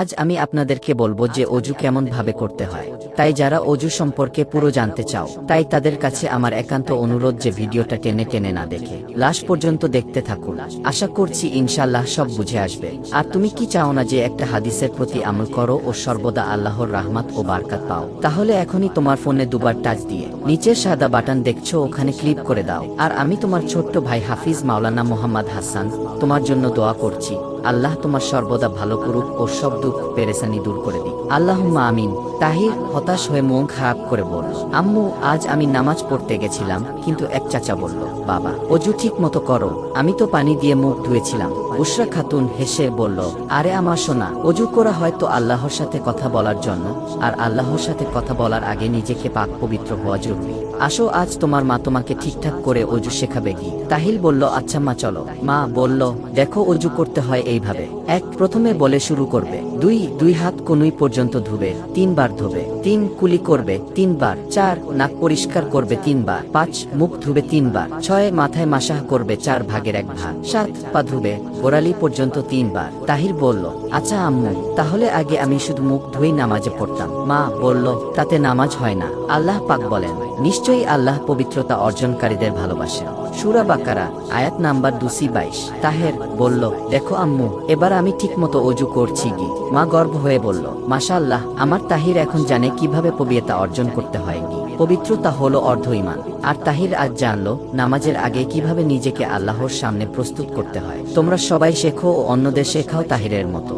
আজ আমি আপনাদেরকে বলব যে অজু কেমন ভাবে করতে হয়। তাই যারা অজু সম্পর্কে পুরো জানতে চাও তাই তাদের কাছে আমার একান্ত অনুরোধ যে ভিডিওটা টেনে টেনে না দেখে লাশ পর্যন্ত দেখতে থাকুন। আশা করছি ইনশাল্লাহ সব বুঝে আসবে। আর তুমি কি চাও না যে একটা হাদিসের প্রতি আমল করো ও সর্বদা আল্লাহর রাহমাত ও বারকাত পাও? তাহলে এখনই তোমার ফোনে দুবার টাচ দিয়ে নিচের সাদা বাটন দেখছ ওখানে ক্লিক করে দাও। আর আমি তোমার ছোট্ট ভাই হাফিজ মাওলানা মোহাম্মদ হাসান তোমার জন্য দোয়া করছি। আল্লাহ তোমার সর্বদা ভালো করুক ও সব দুঃখ পেরেসানি দূর করে দিক আল্লাহুম্মা আমিন। তাহির হতাশ হয়ে মন খারাপ করে বলল, আম্মু, আজ আমি নামাজ পড়তে গেছিলাম, কিন্তু এক চাচা বলল, বাবা, অজু ঠিক মতো করো। আমি তো পানি দিয়ে মুখ ধুয়েছিলাম। বুশরা খাতুন হেসে বলল, আরে আমার সোনা, অজু করা হয়তো আল্লাহর সাথে কথা বলার জন্য, আর আল্লাহর সাথে কথা বলার আগে নিজেকে পাক পবিত্র হওয়া জরুরি। আসো, আজ তোমার মা তোমাকে ঠিকঠাক করে অজু শেখাবে কি? তাহিল বলল আচ্ছা মা, চলো। মা বলল, দেখো, অজু করতে হয় এইভাবে। এক প্রথমে বলে শুরু করবে দুই দুই হাত কনুই পর্যন্ত ধুবে, তিনবার ধুবে, তিন কুলি করবে, তিনবার, চার, নাক পরিষ্কার করবে তিনবার, পাঁচ, মুখ ধুবে তিনবার, ছয়, মাথায় মাসাহ করবে চার ভাগের এক ভাগ, সাত, পা ধুবে, গোড়ালি পর্যন্ত তিনবার। তাহির বলল আচ্ছা আম্মু, তাহলে আগে আমি শুধু মুখ ধুই নামাজে পড়তাম। মা বলল, তাতে নামাজ হয় না। আল্লাহ পাক বলেন নিশ্চয়ই আল্লাহ পবিত্রতা অর্জনকারীদের ভালোবাসেন। সুরা বাকারা, আয়াত নাম্বার দুসি বাইশ। তাহের বলল, দেখো আম্মু, এবার আমি ঠিকমতো অজু করছি কি? মা গর্ব হয়ে বলল, মাশাআল্লাহ, আমার তাহির এখন জানে কীভাবে পবিত্রতা অর্জন করতে হয় কি? পবিত্রতা হলো অর্ধ ইমান আর তাহির আজ জানলো, নামাজের আগে কীভাবে নিজেকে আল্লাহর সামনে প্রস্তুত করতে হয়। তোমরা সবাই শেখো ও অন্যদের শেখাও তাহিরের মতো।